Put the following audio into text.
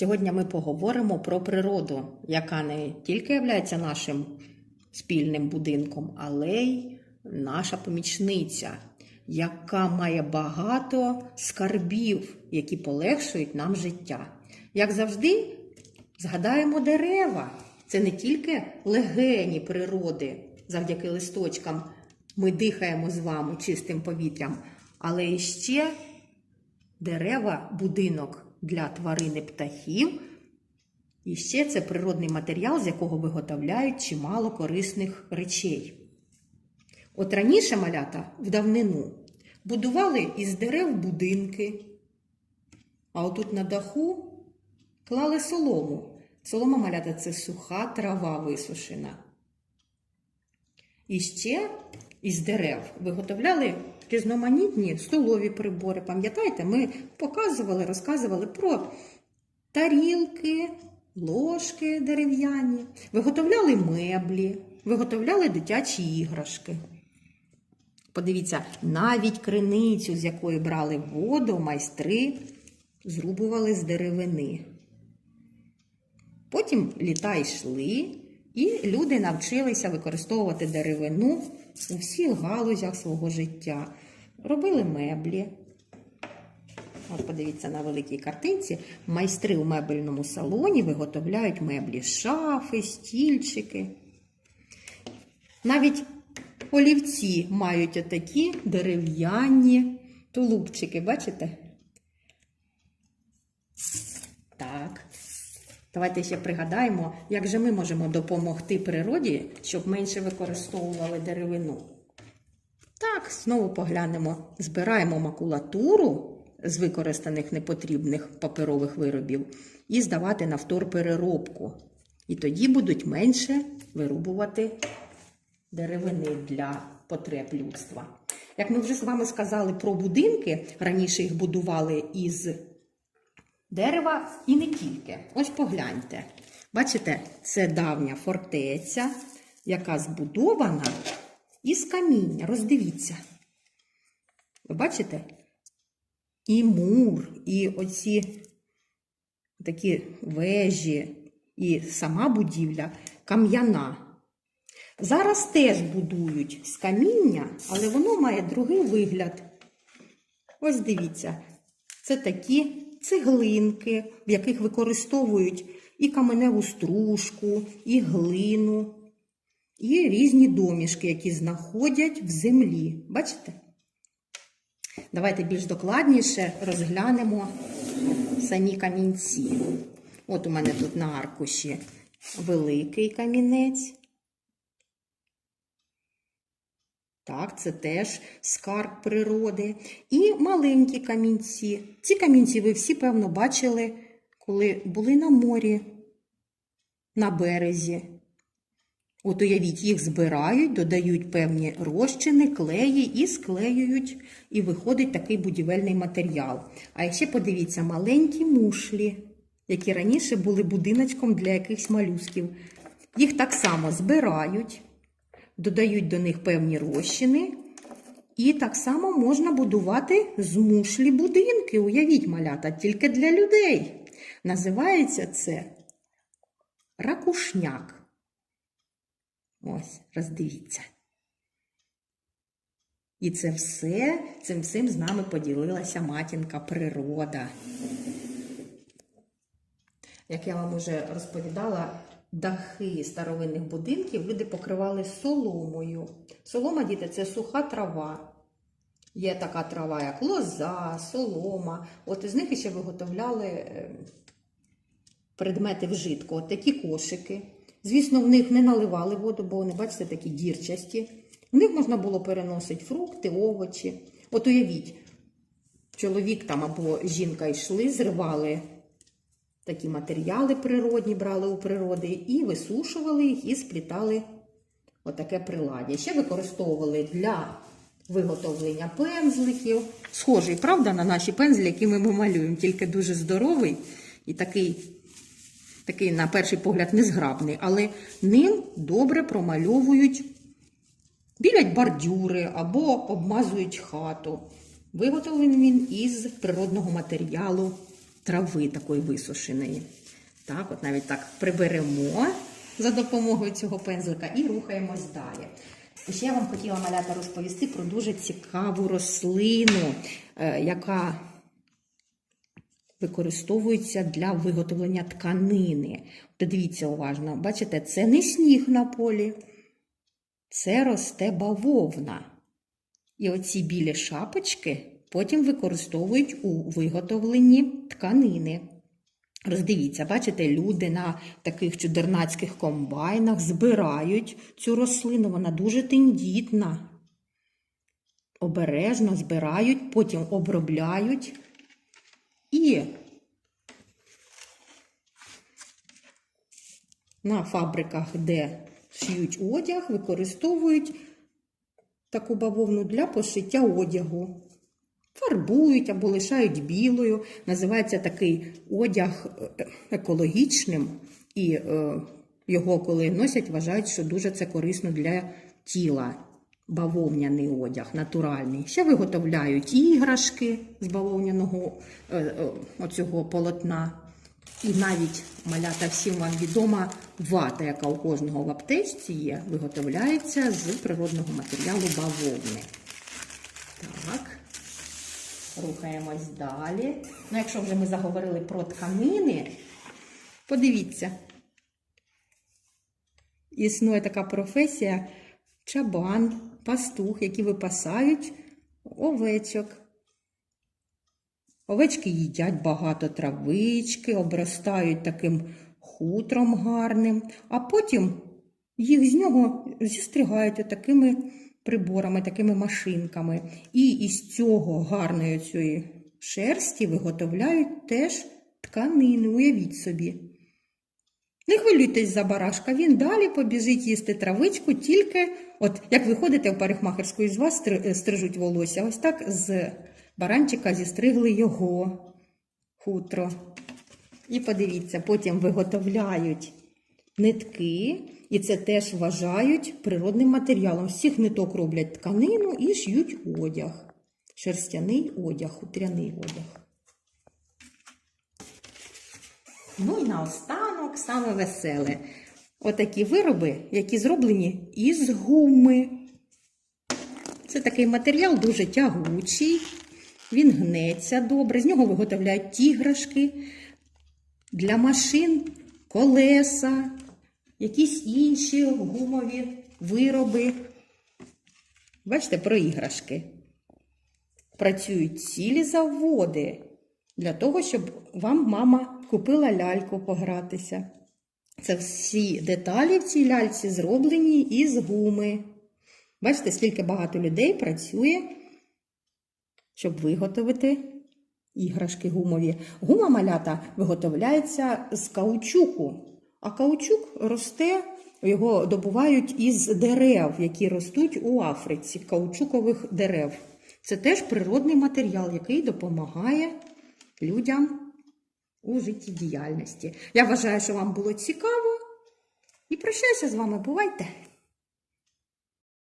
Сьогодні ми поговоримо про природу, яка не тільки є нашим спільним будинком, але й наша помічниця, яка має багато скарбів, які полегшують нам життя. Як завжди, згадаємо дерева. Це не тільки легені природи, завдяки листочкам ми дихаємо з вами чистим повітрям, але і ще дерева, будинок для тварин і птахів. І ще це природний матеріал, з якого виготовляють чимало корисних речей. От раніше малята в давнину будували із дерев будинки, а отут на даху клали солому. Солома малята це суха трава висушена. І ще із дерев виготовляли різноманітні столові прибори. Пам'ятаєте, ми показували, розказували про тарілки, ложки дерев'яні, виготовляли меблі, виготовляли дитячі іграшки. Подивіться, навіть криницю, з якої брали воду, майстри зрубували з деревини. Потім літа йшли, і люди навчилися використовувати деревину у всіх галузях свого життя. Робили меблі. От подивіться на великій картинці. Майстри у мебельному салоні виготовляють меблі, шафи, стільчики. Навіть олівці мають отакі дерев'яні тулубчики, бачите? Так. Давайте ще пригадаємо, як же ми можемо допомогти природі, щоб менше використовували деревину. Так, знову поглянемо, збираємо макулатуру з використаних непотрібних паперових виробів і здавати на вторпереробку. І тоді будуть менше вирубувати деревини для потреб людства. Як ми вже з вами сказали про будинки, раніше їх будували із дерева і не тільки. Ось погляньте. Бачите, це давня фортеця, яка збудована із каміння. Роздивіться. Ви бачите? І мур, і оці такі вежі, і сама будівля кам'яна. Зараз теж будують з каміння, але воно має другий вигляд. Ось дивіться, це такі цеглинки, в яких використовують і каменеву стружку, і глину, і різні домішки, які знаходять в землі. Бачите? Давайте більш докладніше розглянемо самі камінці. От у мене тут на аркуші великий камінець. Так, це теж скарб природи. І маленькі камінці. Ці камінці ви всі, певно, бачили, коли були на морі, на березі. От уявіть, їх збирають, додають певні розчини, клеї і склеюють, і виходить такий будівельний матеріал. А ще подивіться, маленькі мушлі, які раніше були будиночком для якихось малюсків. Їх так само збирають додають до них певні розчини. І так само можна будувати з мушлі будинки. Уявіть, малята, тільки для людей. Називається це ракушняк. Ось, роздивіться. І це все, цим всім з нами поділилася матінка природа. Як я вам уже розповідала, дахи старовинних будинків люди покривали соломою. Солома, діти, це суха трава. Є така трава, як лоза, солома. От із них ще виготовляли е, предмети вжитку. От такі кошики. Звісно, в них не наливали воду, бо вони, бачите, такі дірчасті. В них можна було переносити фрукти, овочі. От уявіть, чоловік там або жінка йшли, зривали такі матеріали природні брали у природи і висушували їх і сплітали отаке приладдя. Ще використовували для виготовлення пензликів. Схожий, правда, на наші пензлі, які ми малюємо, тільки дуже здоровий і такий такий, на перший погляд, незграбний, але ним добре промальовують, білять бордюри або обмазують хату. Виготовлений він із природного матеріалу трави такої висушеної. Так, от навіть так приберемо за допомогою цього пензлика і рухаємось далі. Ще я вам хотіла малята розповісти про дуже цікаву рослину, е, яка використовується для виготовлення тканини. Дивіться уважно, бачите, це не сніг на полі, це росте бавовна. І оці білі шапочки потім використовують у виготовленні тканини. Роздивіться, бачите, люди на таких чудернацьких комбайнах збирають цю рослину, вона дуже тендітна. Обережно збирають, потім обробляють і на фабриках, де шиють одяг, використовують таку бавовну для пошиття одягу. Фарбують або лишають білою. Називається такий одяг е, екологічним, і е, його, коли носять, вважають, що дуже це корисно для тіла. Бавовняний одяг, натуральний. Ще виготовляють іграшки з бавовняного е, оцього полотна. І навіть малята всім вам відома вата, яка у кожного в аптечці є, виготовляється з природного матеріалу бавовни. Так, рухаємось далі. Ну, якщо вже ми заговорили про тканини, подивіться. Існує така професія чабан, пастух, які випасають овечок. Овечки їдять багато травички, обростають таким хутром гарним, а потім їх з нього зістрігають такими приборами, такими машинками. І із цього гарної цієї шерсті виготовляють теж тканини, уявіть собі. Не хвилюйтесь за барашка, він далі побіжить їсти травичку, тільки, от як ви ходите в парикмахерську і з вас стрижуть волосся, ось так з баранчика зістригли його хутро. І подивіться, потім виготовляють нитки, і це теж вважають природним матеріалом. Цих ниток роблять тканину і шиють одяг. Шерстяний одяг, хутряний одяг. Ну і наостанок саме веселе. Отакі вироби, які зроблені із гуми. Це такий матеріал дуже тягучий, він гнеться добре, з нього виготовляють іграшки для машин, колеса, якісь інші гумові вироби. Бачите, про іграшки. Працюють цілі заводи для того, щоб вам мама купила ляльку погратися. Це всі деталі в цій ляльці зроблені із гуми. Бачите, скільки багато людей працює, щоб виготовити іграшки гумові. Гума малята виготовляється з каучуку, а каучук росте, його добувають із дерев, які ростуть у Африці, каучукових дерев. Це теж природний матеріал, який допомагає людям у життєдіяльності. Я вважаю, що вам було цікаво. І прощаюся з вами. Бувайте!